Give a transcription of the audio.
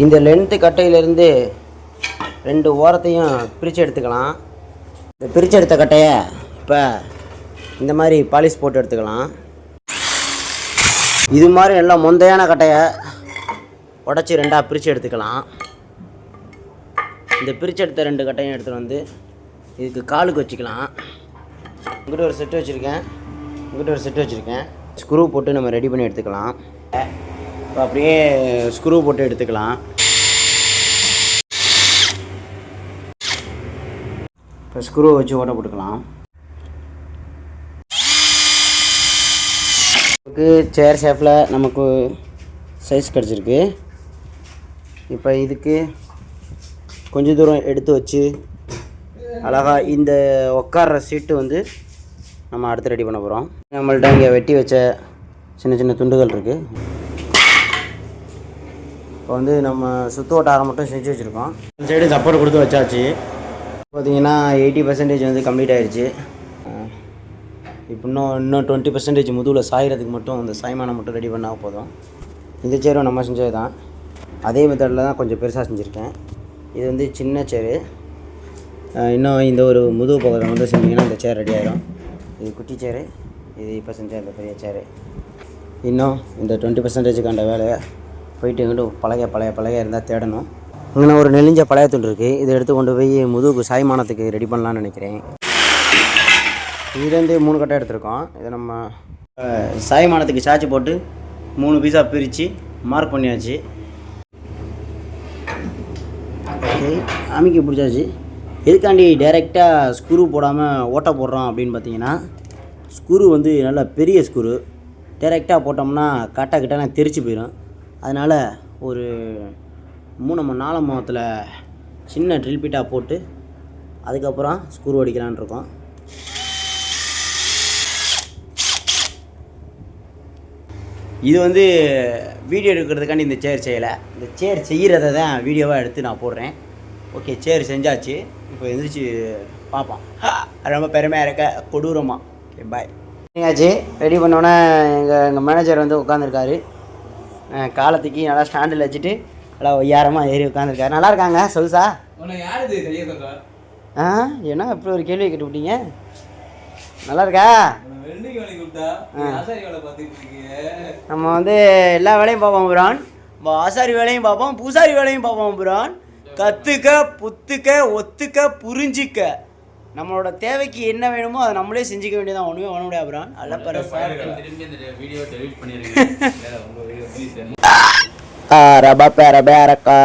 இந்த லென்த்து கட்டையிலேருந்து ரெண்டு ஓரத்தையும் பிரித்து எடுத்துக்கலாம். இந்த பிரித்து எடுத்த கட்டையை இப்போ இந்த மாதிரி பாலிஷ் போட்டு எடுத்துக்கலாம். இது மாதிரி நல்லா முந்தையான கட்டையை உடச்சி ரெண்டாக பிரித்து எடுத்துக்கலாம். இந்த பிரித்து எடுத்த ரெண்டு கட்டையும் எடுத்துகிட்டு வந்து இதுக்கு காலுக்கு வச்சுக்கலாம். இங்கிட்ட ஒரு செட்டு வச்சுருக்கேன். இங்கிட்ட ஒரு செட்டு வச்சுருக்கேன். ஸ்க்ரூ போட்டு நம்ம ரெடி பண்ணி எடுத்துக்கலாம். இப்போ அப்படியே ஸ்க்ரூ போட்டு எடுத்துக்கலாம். இப்போ ஸ்க்ரூ வச்சு ஓட்ட போட்டுக்கலாம். நமக்கு சேர் ஷேப்பில் நமக்கு சைஸ் கிடச்சிருக்கு. இப்போ இதுக்கு கொஞ்சம் தூரம் எடுத்து வச்சு அழகா இந்த உட்கார்ற சீட்டு வந்து நம்ம அடுத்து ரெடி பண்ண போகிறோம் நம்மள்ட்ட இங்கே வெட்டி வச்ச சின்ன சின்ன துண்டுகள் இருக்குது இப்போ வந்து நம்ம சுற்று வட்டாரம் மட்டும் செஞ்சு வச்சுருக்கோம். இந்த சைடு சப்போர்ட் கொடுத்து வச்சாச்சு. பார்த்தீங்கன்னா எயிட்டி பர்சன்டேஜ் வந்து கம்ப்ளீட் ஆயிடுச்சு அஹ் இப்போ இன்னும் இன்னும் டுவெண்ட்டி பர்சன்டேஜ் முதுகில் சாயறதுக்கு மட்டும் அந்த சாய்மானம் மட்டும் ரெடி பண்ணால் போதும். இந்த சேரும் நம்ம செஞ்சது தான் அதே மெத்தடில் தான் கொஞ்சம் பெருசாக செஞ்சுருக்கேன். இது வந்து சின்ன சேரு. இன்னும் இந்த ஒரு முதுகு பகுதியில் மட்டும் செஞ்சிங்கன்னா இந்த சேர் ரெடி ஆயிடும் இது குட்டி சேரு. இது இப்போ செஞ்ச இந்த பெரிய சேரு. இன்னும் இந்த டுவெண்ட்டி பர்சன்டேஜுக்கான வேலையை போயிட்டு எங்கிட்ட பழைய பழைய பழைய இருந்தால் தேடணும். இங்கே ஒரு நெளிஞ்ச பழைய துண்டு இருக்குது இதை எடுத்து கொண்டு போய் முதுகு சாய்மானத்துக்கு ரெடி பண்ணலான்னு நினைக்கிறேன். இதுலேருந்து மூணு கட்டை எடுத்திருக்கோம். இதை நம்ம சாய்மானத்துக்கு சாய்ச்சி போட்டு மூணு பீஸாக பிரித்து மார்க் பண்ணியாச்சு. ஓகே அமைக்க பிடிச்சாச்சு. எதுக்காண்டி டைரெக்டாக ஸ்க்ரூ போடாமல் ஓட்டை போடுறோம் அப்படின்னு பார்த்தீங்கன்னா ஸ்க்ரூ வந்து நல்லா பெரிய ஸ்க்ரூ டைரெக்டாக போட்டோம்னா கட்டை கிட்டலாம் தெரிச்சு போயிடும் அதனால் ஒரு மூணு மணி நாலு மாதத்தில் சின்ன ட்ரில் பீட்டாக போட்டு அதுக்கப்புறம் ஸ்க்ரூ அடிக்கலான்னு இருக்கோம். இது வந்து வீடியோ எடுக்கிறதுக்காண்டி இந்த சேர் செய்யலை. இந்த சேர் செய்கிறத தான் வீடியோவாக எடுத்து நான் போடுறேன். ஓகே சேர் செஞ்சாச்சு. இப்போ எந்திரிச்சு பார்ப்போம். ரொம்ப பெருமையாக இருக்க கொடூரமாக ஓகே பாய் ஆச்சு ரெடி பண்ணோன்னே எங்கள் எங்கள் மேனேஜர் வந்து உட்காந்துருக்காரு காலத்துக்கு நல்லா ஸ்டாண்டில் வச்சுட்டு நல்லா ஒய்யாரமாக ஏறி உட்காந்துருக்காரு நல்லா இருக்காங்க சொல்லுசா. ஆ என்ன இப்படி ஒரு கேள்வி கேட்டு விட்டீங்க நல்லா இருக்கா? நம்ம வந்து எல்லா வேலையும் பார்ப்போம் புரான். ஆசாரி வேலையும் பார்ப்போம் பூசாரி வேலையும் பார்ப்போம் புரான். கற்றுக்க புத்துக்க ஒத்துக்க புரிஞ்சிக்க. நம்மளோட தேவைக்கு என்ன வேணுமோ அதை நம்மளே செஞ்சுக்க வேண்டியதான் ஒன்றுமே பண்ண முடியாது புரான். அல்லப்பற திரும்பி இந்த வீடியோ டெலிட் பண்ணிருக்கேன் உங்க வீடியோ ப்ளீஸ் ரபா பேர பேரக்கா